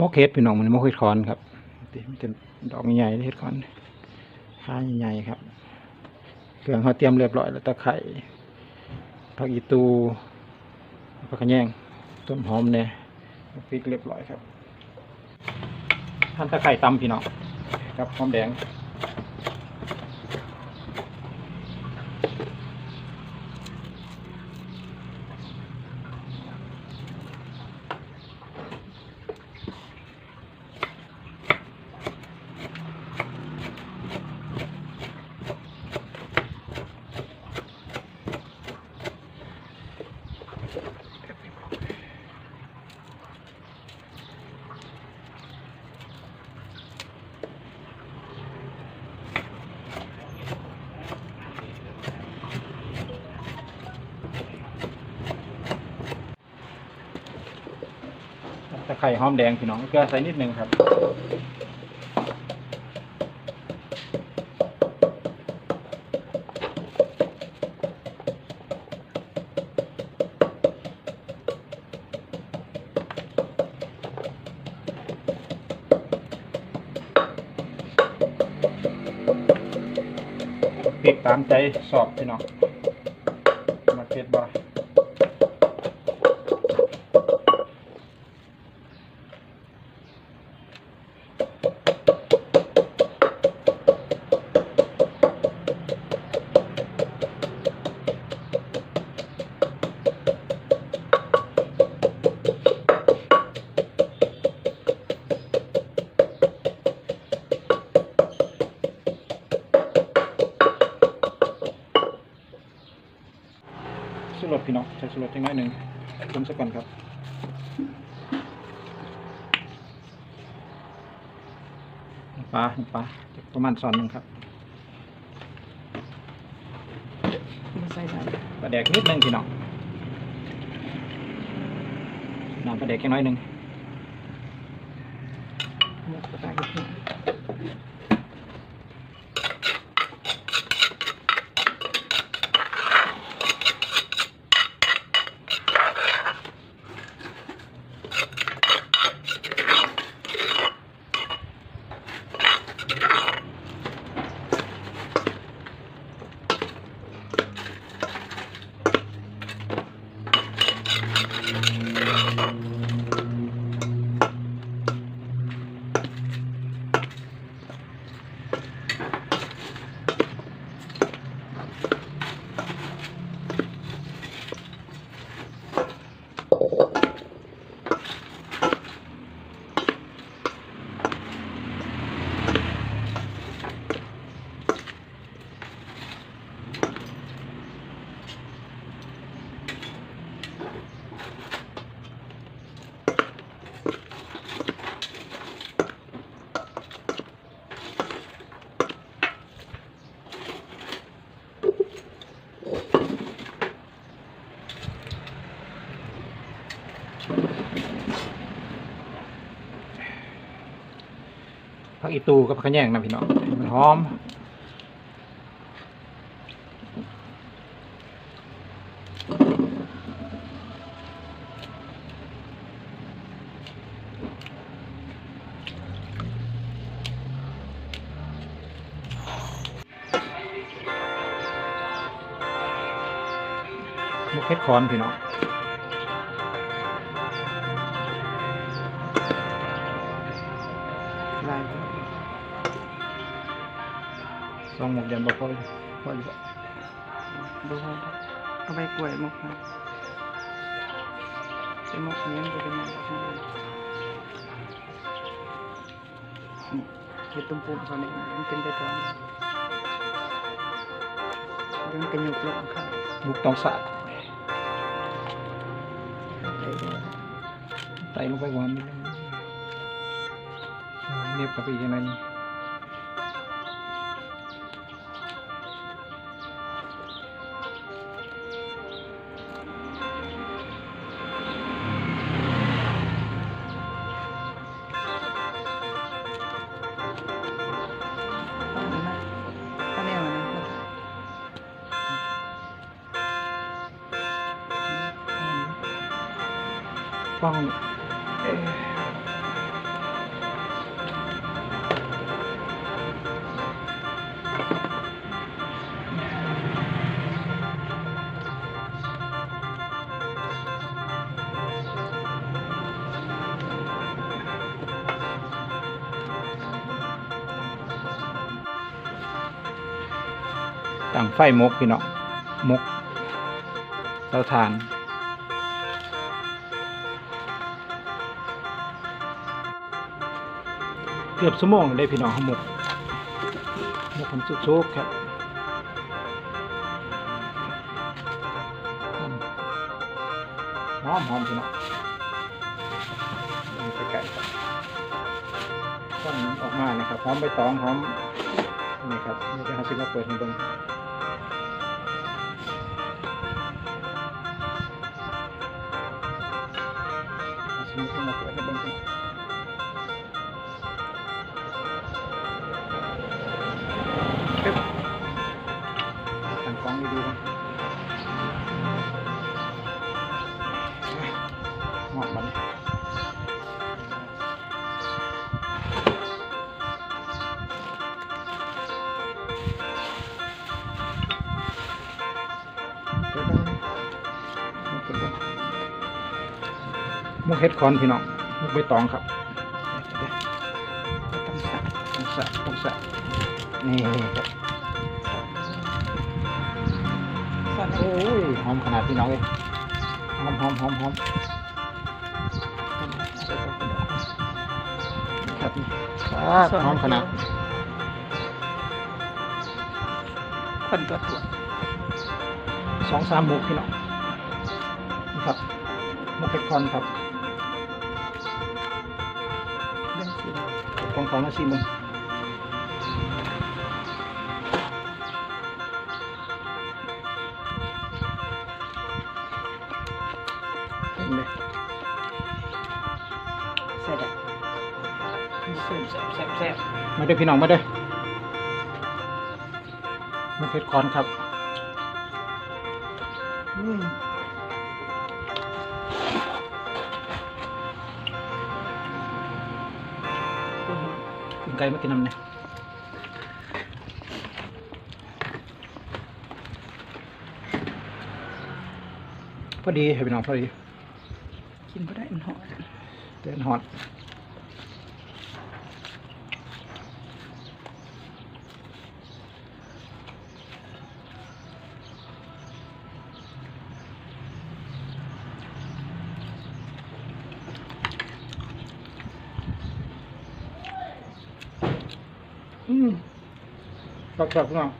มกเฮ็ดพี่น้องมันมกเฮ็ดคอนครับมันจะดอกใหญ่เฮ็ดคอนข้าใหญ่ครับ เครื่องเขาเตรียมเรียบร้อยแล้วตะไคร้ผักอีตูผักกระแยงต้นหอมเนี่ยพริกเรียบร้อยครับท่านตะไคร้ตำพี่น้องครับหอมแดง ตะไคร้หอมแดงพี่น้องเกลือใส่นิดนึงครับ ตามใจสอบพี่น้องมาเก็ดบ่ ใส่สุรสจังน้อยหนึ่งคนสักก่อนครับน้ำปลาน้ำปลาประมาณซอนหนึ่งครับมาใส่ได้ปลาแดกนิดนึงพี่น้องน้ำปลาแดกแค่น้อยหนึ่งหมกกระต่ายกระเที ผักอีตูกับผักแยงนะพี่น้องมันหอมมุกเห็ดคอนพี่น้อง ลายสองหมกยันบ่พอพออยู่บ่ดูว่าเอาไปกล้วยหมกนะใส่หมกเนี้ยก็เป็ นหมกเลยเห็ดตุ้มปุ่มเขาเนี่ยมันเป็นไปตามเดี๋ยวมันกระยุกลงค่ะ ลูกต้องสาด ได้ด้ว ตั้งไฟหมกพี่น้องมกเตาถ่าน เกือบชั่วโมงได้พี่น้องหมดหมกผมสุกๆครับหอมหอมพี่น้องนี่ไปไก่ต้นออกมานะครับหอมใบตองหอมนี่ครับนี่จะเอาซิมาเปิดให้อมาเปิดให้เบิ่ง พี่น้องตึ๊บตั้งกล้องดีๆ มุกเฮ็ดคอนพี่น้องมุกใบตองครับเดี๋ยวๆต้องสะต้องสะต้องสะนี่ครับสั่นโอ้ยหอมขนาดพี่น้องเลยหอมหอมหอมหอมครับนี่ครับหอมขนาดคนตัวตัวสองสามหมูพี่น้องนี่ครับหมุกเป็ดคอนครับ องเขามาชิมมึงเห็นไหมใส่ได้แซ่บแซ่บแซ่บแซ่บมาเด้อพี่น้องมาเด้อหมุกเป็ดคอนครับ อืม ไก่มากินน้ำเนี่ยพอดีให้พี่น้องพอดี กินบ่ได้มันหอมเต้นฮอต ครับชอบพี่น้อง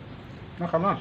นะครับเนาะ